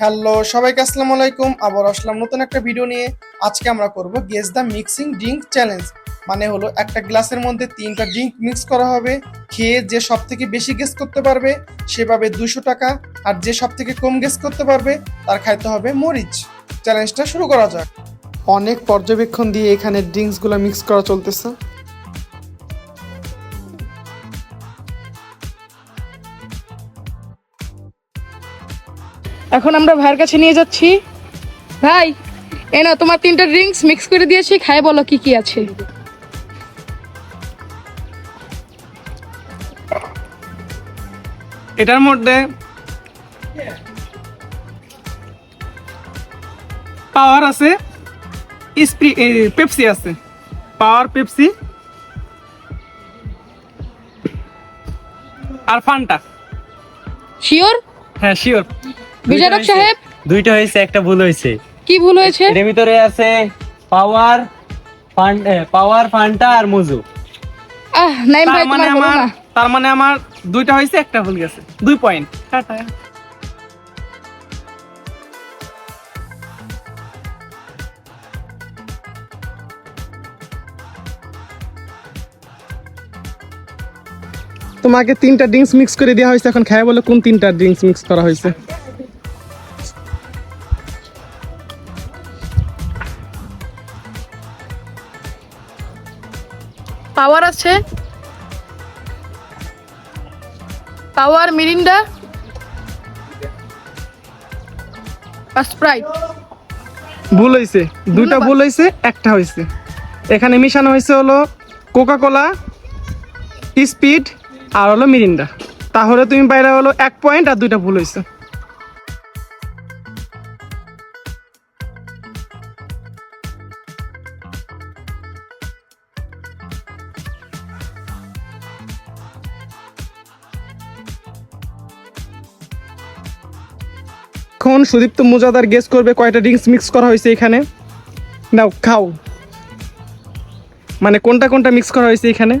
Hello, সবাইকে আসসালামু আলাইকুম। আবার আসলাম নতুন একটা ভিডিও নিয়ে। আজকে আমরা করব guess the mixing drink challenge মানে হলো একটা গ্লাসের মধ্যে তিনটা ড্রিঙ্ক মিক্স করা হবে। খেয়ে যে সব থেকে বেশি গেস করতে পারবে সেভাবে দুশো টাকা। আর যে সব থেকে কম গেস করতে পারবে, তার খাইতে হবে মরিচ। চ্যালেঞ্জটা শুরু করা যাক। অনেক পর্যবেক্ষণ দিয়ে এখানে ড্রিঙ্কসগুলো মিক্স করা চলতেছে। এখন আমরা ভাইয়ের কাছে নিয়ে যাচ্ছি। ভাই এ না তোমার তিনটা ড্রিঙ্কস মিক্স করে দিয়েছি খাই বলো কি কি আছে। এটার মধ্যে পাওয়ার আছে স্প্রি পেপসি আছে। পাওয়ার পেপসি আর ফান্টা শিওর হ্যাঁ শিওর বিচারক সাহেব? দুইটা হয়েছে একটা ভুল হয়েছে। কি ভুল হয়েছে? এর ভিতরে আছে পাওয়ার পাওয়ার ফান্টা আর মুজু। আহ নাইম ভাই মানে তোমার আমার না। তার মানে আমার দুইটা হয়েছে একটা ভুল গেছে। দুই পয়েন্ট টাটা। তোমাকে তিনটা ড্রিঙ্কস মিক্স করে দেওয়া হয়েছে এখন খাই বলে কোন তিনটা ড্রিঙ্কস মিক্স করা হয়েছে। পাওয়ার আছে? Power Mirinda? স্প্রাইট? ভুল হয়েছে দুইটা ভুল হয়েছে একটা হয়েছে এখানে মিশানো হয়েছে হলো কোকা কোলা স্পিড আর হলো মিরিন্ডা। তাহলে তুমি বাইরে হলো এক পয়েন্ট আর দুইটা ভুল হয়েছে এখন সুদীপ্ত মুজাদার গেস করবে কয়টা ড্রিঙ্কস মিক্স করা হয়েছে এখানে। নাও খাও। মানে কোনটা কোনটা মিক্স করা হয়েছে এখানে?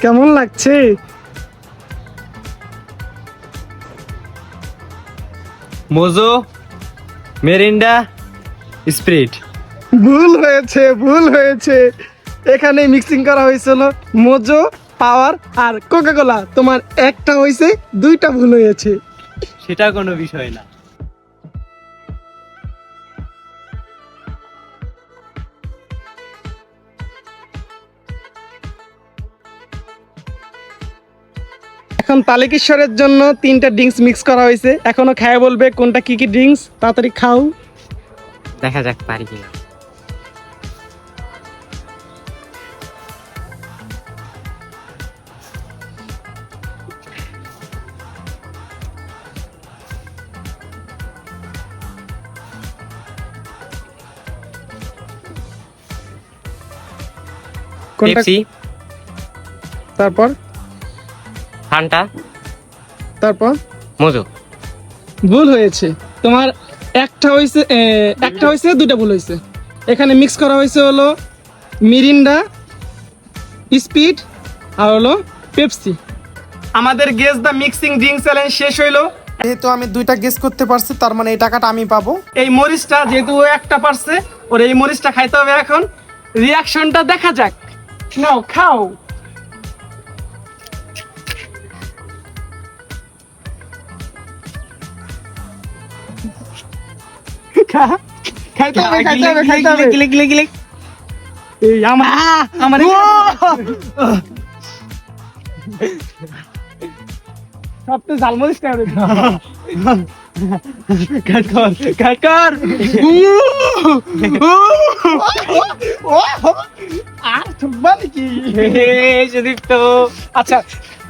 কেমন লাগছে? Mojo Mirinda Sprite. ভুল হয়েছে ভুল হয়েছে। এখানে মিক্সিং করা হয়েছিল। মোজো পাওয়ার আর কোকা কোলা তোমার একটা হয়েছে দুইটা ভুল হয়েছে। সেটা কোনো বিষয় না। এখন তালিকেশ্বরের জন্য তিনটা ড্রিঙ্কস মিক্স করা হয়েছে। এখনও খায় বলবে কোনটা কি কি ড্রিঙ্কস তাড়াতাড়ি খাও। দেখা যাক পারি কিনা। পেপসি তারপর? ফান্টা তারপর? মুজু ভুল হয়েছে। তোমার একটা হয়েছে একটা হয়েছে দুটা ভুল হয়েছে। এখানে মিক্স করা হয়েছে হলো মিরিন্ডা স্পিড আর হলো পেপসি আমাদের guess the mixing drink challenge শেষ হইল। যেহেতু আমি দুইটা গেস করতে পারছি তার মানে এই টাকাটা আমি পাবো। এই মরিচটা যেহেতু ও একটা পারছে ওর এই মরিচটা খাইতে হবে এখন। রিয়াকশনটা দেখা যাক। নাও খাও খা- খাইতে হবে খাইতে হবে খাইতে হবে গিলে গিলে গিলে এই আমার আমার সবচেয়ে ঝালমরিচটা হবে কাট কর কাট কর আর ঠুকবা নাকি সুদীপ তো আচ্ছা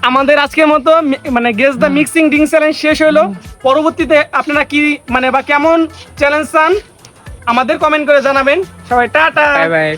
আমাদের আজকের মতো মানে guess the mixing drink challenge শেষ হলো। পরবর্তীতে আপনারা কি মানে বা কেমন চ্যালেঞ্জ চান আমাদের কমেন্ট করে জানাবেন। সবাই টাটা! Bye bye